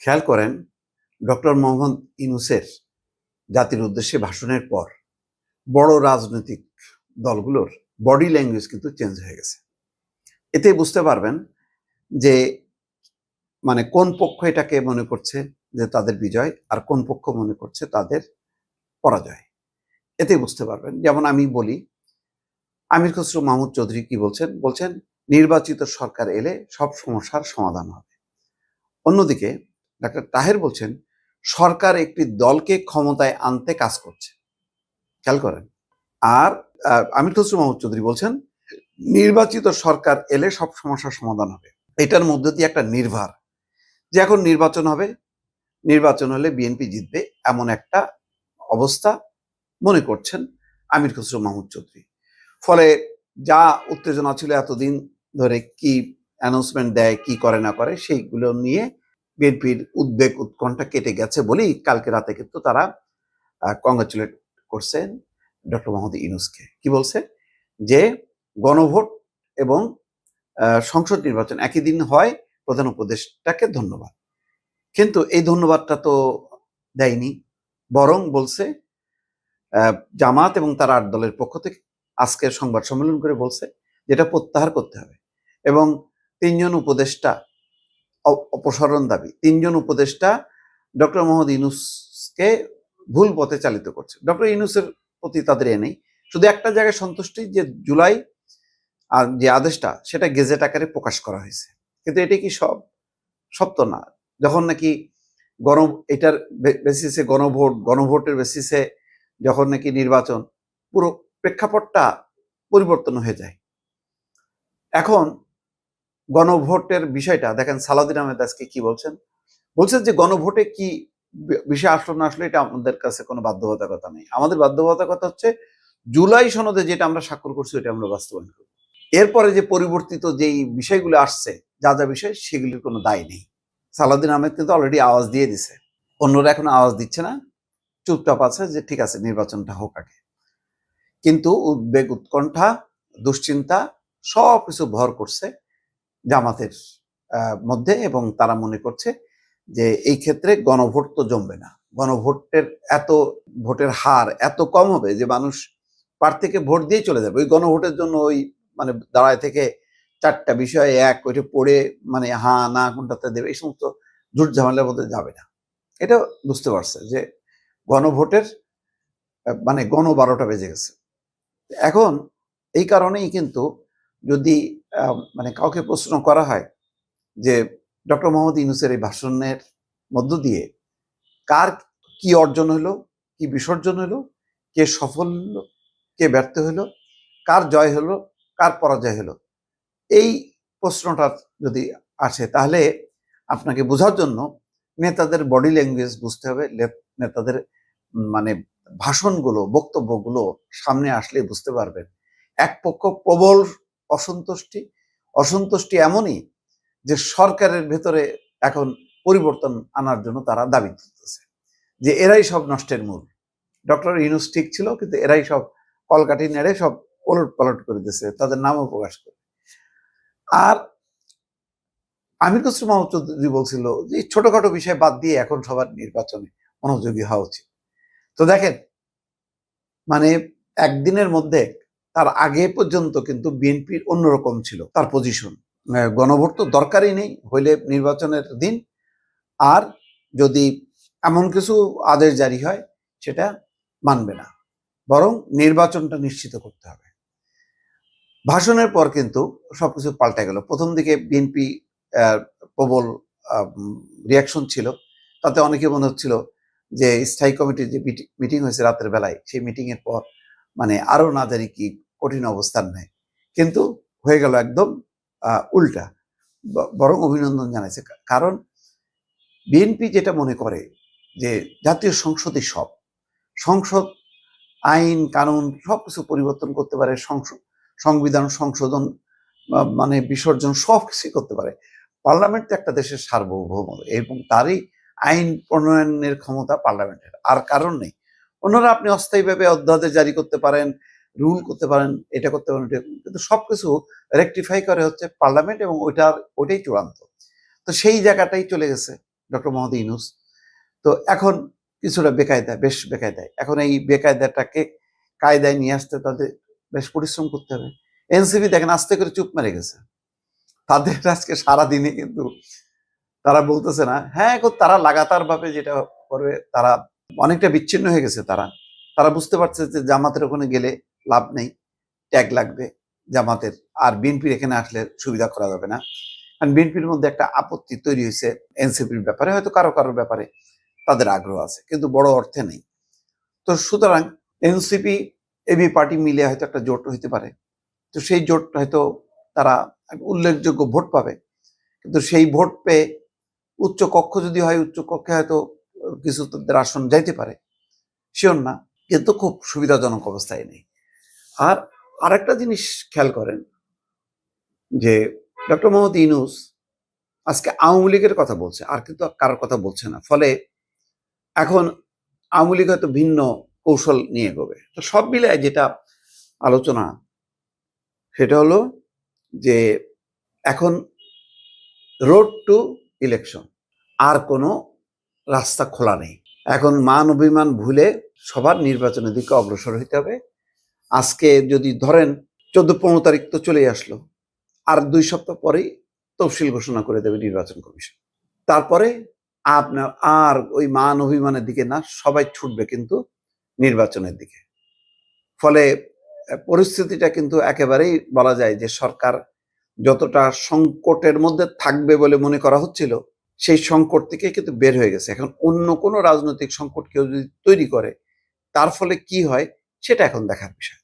খেয়াল করেন, ডক্টর মোহাম্মদ ইনুসের জাতির উদ্দেশ্যে ভাষণের পর বড় রাজনৈতিক দলগুলোর বডি ল্যাঙ্গুয়েজ কিন্তু চেঞ্জ হয়ে গেছে। এতে বুঝতে পারবেন যে মানে কোন পক্ষ এটাকে মনে করছে যে তাদের বিজয় আর কোন পক্ষ মনে করছে তাদের পরাজয়। এতে বুঝতে পারবেন। যেমন আমি বলি, আমির খসরু মাহমুদ চৌধুরী কি বলছেন? বলছেন, নির্বাচিত সরকার এলে সব সমস্যার সমাধান হবে। অন্যদিকে ডাক্তার তাহের বলছেন, সরকার একটি দলকে ক্ষমতায় আনতে কাজ করছে। খেয়াল করেন। আর আমির খসরু মাহমুদ চৌধুরী বলছেন, নির্বাচিত সরকার এলে সব সমস্যার সমাধান হবে। এটার মধ্যে দিয়ে একটা নির্ভার। যে এখন নির্বাচন হবে, নির্বাচন হলে বিএনপি জিতবে এমন একটা অবস্থা মনে করছেন আমির খসরু মাহমুদ চৌধুরী। ফলে যা উত্তেজনা ছিল এতদিন ধরে, কি অ্যানাউন্সমেন্ট দেয়, কি করে না করে, সেইগুলো নিয়ে বিএনপির উদ্বেগ উৎকণ্ঠা কেটে গেছে বলেই কালকে রাতে কিন্তু তারা কংগ্রাচুলেট করছেন ডক্টর মোহাম্মদ ইউনুসকে। কি বলছে? যে গণভোট এবং সংসদ নির্বাচন একই দিন হয়, প্রধান উপদেষ্টাকে ধন্যবাদ। কিন্তু এই ধন্যবাদটা তো দেয়নি, বরং বলছে জামাত এবং তার আট দলের পক্ষ থেকে আজকের সংবাদ সম্মেলন করে বলছে, যেটা প্রত্যাহার করতে হবে। এবং তিনজন উপদেষ্টা অপসারণ দাবি। তিনজন উপদেষ্টা ডক্টর মোহাম্মদ ইউনুসকে ভুল পথে চালিত করছে। ডক্টর ইউনুসের প্রতি তাদের এ নেই। শুধু একটা জায়গায় সন্তুষ্টি যে জুলাই আর যে আদেশটা, সেটা গেজেট আকারে প্রকাশ করা হয়েছে। কিন্তু এটা কি সব সব তো না? যখন নাকি গণ, এটার বেসিসে গণভোট, গণভোটের বেসিসে যখন নাকি নির্বাচন, পুরো প্রেক্ষাপটটা পরিবর্তন হয়ে যায়। এখন গণভোটের বিষয়টা, দেখেন সালাউদ্দিন আহমেদ আজকে কি বলছেন? বলছেন যে গণভোটে কি বিষয় আসলো না আসলো, এটা আমাদের কাছে কোনো বাধ্যবাধকতা নেই। আমাদের বাধ্যবাধকতা হচ্ছে জুলাই সনদে যেটা আমরা স্বাক্ষর করছি ওটা আমরা বাস্তবায়ন করব। এরপরে যে পরিবর্তিত যেই বিষয়গুলো আসছে, যা যা বিষয়, সেগুলির কোনো দায় নেই। সালাউদ্দিন আহমেদ কিন্তু অলরেডি আওয়াজ দিয়ে দিছে। অন্যরা এখন আওয়াজ দিচ্ছে না। চুপচাপ আছে যে ঠিক আছে, নির্বাচনটা হোক আগে। কিন্তু উদ্বেগ, উৎকণ্ঠা, দুশ্চিন্তা সব কিছু ভর করছে। জামাতের মধ্যে এবং তারা মনে করছে যে এই ক্ষেত্রে গণভোট তো জমবে না। গণভোটের এত, ভোটের হার এত কম হবে যে মানুষ প্রার্থীকে ভোট দিয়ে চলে যাবে। ওই গণভোটের জন্য ওই মানে দাঁড়ায় থেকে চারটা বিষয়ে এক ওইটা পড়ে মানে হা না কোনটাতে দেবে, এই সমস্ত ঝুট ঝামেলার মধ্যে যাবে না। এটা বুঝতে পারছে যে গণভোটের মানে গণ বারোটা বেজে গেছে। এখন এই কারণেই কিন্তু যদি মানে কাউকে প্রশ্ন করা হয় যে, ডক্টর মোহাম্মদ ইউনুসের এই ভাষণের মধ্য দিয়ে কার কি অর্জন হলো, কি বিসর্জন হলো, কে সফল কে ব্যর্থ হলো, কার জয় হলো, কার পরাজয় হলো, এই প্রশ্নটা যদি আসে তাহলে আপনাকে বোঝার জন্য নেতাদের বডি ল্যাঙ্গুয়েজ বুঝতে হবে নেতাদের মানে ভাষণগুলো, বক্তব্যগুলো সামনে আসলে বুঝতে পারবেন। এক পক্ষ প্রবল অসন্তুষ্টি অসন্তুষ্টি এমনই যে সরকারের ভেতরে এখন পরিবর্তন আনার জন্য তারা দাবি তুলতেছে যে এরাই সব নষ্টের মূল। ডক্টর ইউনুস ঠিক ছিল, কিন্তু এরাই সব কলকাঠি নেড়ে সব ওলট পালট করে দিয়েছে, তাদের নামও প্রকাশ করে। আর আমির খসরু মাহমুদ চৌধুরী বলছিল যে ছোটখাটো বিষয় বাদ দিয়ে এখন সবার নির্বাচনে মনোযোগী হওয়া উচিত। তো দেখেন মানে একদিনের মধ্যে তার আগে পর্যন্ত কিন্তু বিএনপির অন্যরকম ছিল। তার পজিশন গণভোট তো দরকারই নেই হইলে নির্বাচনের দিন। আর যদি এমন কিছু আদেশ জারি হয়, সেটা মানবে না। বরং নির্বাচনটা নিশ্চিত করতে হবে। ভাষণের পর কিন্তু সবকিছু পাল্টে গেল। প্রথম দিকে বিএনপি প্রবল রিয়াকশন ছিল। তাতে অনেকে মনে হচ্ছিল যে, স্থায়ী কমিটির যে মিটিং হয়েছে রাতের বেলায়, সেই মিটিং এর পর মানে আরও না জানি কি কঠিন অবস্থান নেয় কিন্তু হয়ে গেল একদম উল্টা। বরং অভিনন্দন জানাইছে। কারণ বিএনপি যেটা মনে করে যে জাতীয় সংসদই সব, সংসদ, আইন, কানুন সবকিছু পরিবর্তন করতে পারে সংবিধান, সংশোধন মানে বিসর্জন সব কিছুই করতে পারে। পার্লামেন্ট তো একটা দেশের সার্বভৌম এবং তারই আইন প্রণয়নের ক্ষমতা পার্লামেন্টের, আর কারণ নেই। অন্যরা আপনি অস্থায়ীভাবে অধ্যাদেশ জারি করতে পারেন রুল করতে পারেন, এটা করতে পারেন, ওটা কিন্তু সবকিছু রেকটিফাই করে হচ্ছে পার্লামেন্ট এবং ওইটার, ওইটাই চূড়ান্ত। তো সেই জায়গাটাই চলে গেছে ডক্টর মোহাম্মদ ইউনুস তো এখন কিছুটা বেকায়দা, বেশ বেকায়দায়। এখন এই বেকায়দাটাকে কায়দায় নিয়ে আসতে তাদের বেশ পরিশ্রম করতে হবে। এনসিপি দেখেন আস্তে করে চুপ মেরে গেছে। তাদের আজকে সারাদিনে কিন্তু তারা বলতেছে না হ্যাঁ এখন তারা লাগাতার ভাবে যেটা করবে, তারা অনেকটা বিচ্ছিন্ন হয়ে গেছে তারা। তারা বুঝতে পারছে যে জামাতের ওখানে গেলে লাভ নেই, ট্যাগ লাগবে জামাতের। আর বিএনপির এখানে আসলে সুবিধা করা যাবে না। কারণ বিএনপির মধ্যে একটা আপত্তি তৈরি হয়েছে এনসিপির ব্যাপারে, হয়তো কারও কারোর ব্যাপারে তাদের আগ্রহ আছে, কিন্তু বড় অর্থে নেই। তো সুতরাং এনসিপি, এবি পার্টি মিলে হয়তো একটা জোট হইতে পারে। তো সেই জোট হয়তো তারা উল্লেখযোগ্য ভোট পাবে। কিন্তু সেই ভোট পেয়ে উচ্চ কক্ষ যদি হয়, উচ্চ কক্ষে হয়তো কিছু তাদের আসন যাইতে পারে। শিওর না, কিন্তু খুব সুবিধাজনক অবস্থায় নেই। আর আরেকটা জিনিস খেয়াল করেন যে ডক্টর মোহাম্মদ ইনুস আজকে আওয়ামী লীগের কথা বলছে, আর কিন্তু কারোর কথা বলছে না। ফলে এখন আওয়ামী লীগ হয়তো ভিন্ন কৌশল নিয়ে এগোবে। তো সব মিলায় যেটা আলোচনা, সেটা হলো যে এখন রোড টু ইলেকশন আর কোনো রাস্তা খোলা নেই। এখন মান অভিমান ভুলে সবার নির্বাচনের দিকে অগ্রসর হইতে হবে। আজকে যদি ধরেন চোদ্দ পনেরো তারিখ তো চলেই আসলো, আর দুই সপ্তাহ পরেই তফসিল ঘোষণা করে দেবে নির্বাচন কমিশন। তারপরে আপনার আর ওই মান অভিমানের দিকে না, সবাই ছুটবে কিন্তু নির্বাচনের দিকে। ফলে পরিস্থিতিটা কিন্তু একেবারেই বলা যায় যে সরকার যতটা সংকটের মধ্যে থাকবে বলে মনে করা হচ্ছিল, সেই সংকট থেকে কিন্তু বের হয়ে গেছে। এখন অন্য কোনো রাজনৈতিক সংকট কেউ যদি তৈরি করে, তার ফলে কি হয়? সেটা এখন দেখার বিষয়।